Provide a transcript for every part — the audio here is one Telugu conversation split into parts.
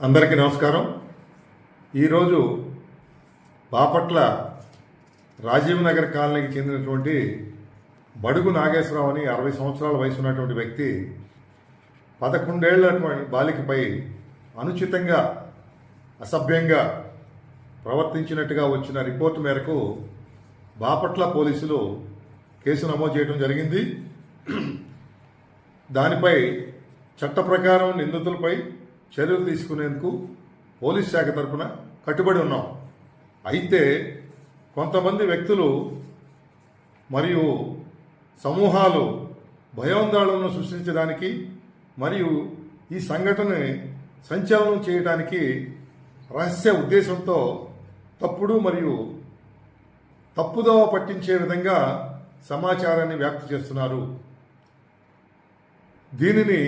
అందరికీ నమస్కారం. ఈరోజు బాపట్ల రాజీవ్ నగర్ కాలనీకి చెందినటువంటి బడుగు నాగేశ్వరరావు అని అరవై సంవత్సరాల వయసు ఉన్నటువంటి వ్యక్తి పదకొండేళ్ళ బాలికపై అనుచితంగా అసభ్యంగా ప్రవర్తించినట్టుగా వచ్చిన రిపోర్టు మేరకు బాపట్ల పోలీసులు కేసు నమోదు చేయడం జరిగింది. దానిపై చట్ట ప్రకారం నిందితులపై చర్యలు తీసుకునేందుకు పోలీస్ శాఖ తరఫున కట్టుబడి ఉన్నాం. అయితే కొంతమంది వ్యక్తులు మరియు సమూహాలు భయోందోళనను సృష్టించడానికి మరియు ఈ సంఘటనని సంచలనం చేయడానికి రహస్య ఉద్దేశంతో తప్పుడు మరియు తప్పుదోవ పట్టించే విధంగా సమాచారాన్ని వ్యాప్తి చేస్తున్నారు. దీనిని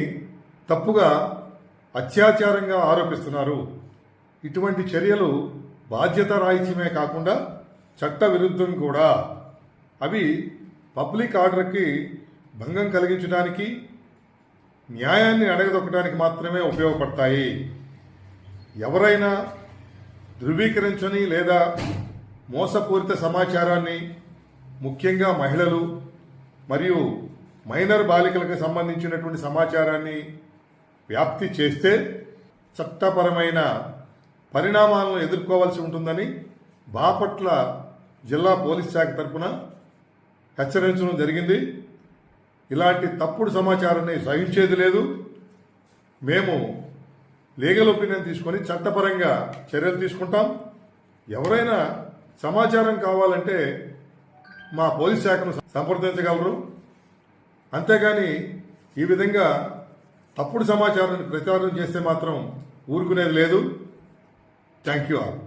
తప్పుగా అత్యాచారంగా ఆరోపిస్తున్నారు. ఇటువంటి చర్యలు బాధ్యత రాహిత్యమే కాకుండా చట్ట విరుద్ధం కూడా. అవి పబ్లిక్ ఆర్డర్కి భంగం కలిగించడానికి న్యాయాన్ని అడగదొక్కడానికి మాత్రమే ఉపయోగపడతాయి. ఎవరైనా ధృవీకరించని లేదా మోసపూరిత సమాచారాన్ని ముఖ్యంగా మహిళలు మరియు మైనర్ బాలికలకు సంబంధించినటువంటి సమాచారాన్ని వ్యాప్తి చేస్తే చట్టపరమైన పరిణామాలను ఎదుర్కోవాల్సి ఉంటుందని బాపట్ల జిల్లా పోలీస్ శాఖ తరఫున హెచ్చరించడం జరిగింది. ఇలాంటి తప్పుడు సమాచారాన్ని సహించేది లేదు. మేము లీగల్ ఒపీనియన్ తీసుకొని చట్టపరంగా చర్యలు తీసుకుంటాం. ఎవరైనా సమాచారం కావాలంటే మా పోలీస్ శాఖను సంప్రదించగలరు. అంతేగాని ఈ విధంగా తప్పుడు సమాచారాన్ని ప్రచారం చేస్తే మాత్రం ఊరుకునేది లేదు. Thank you all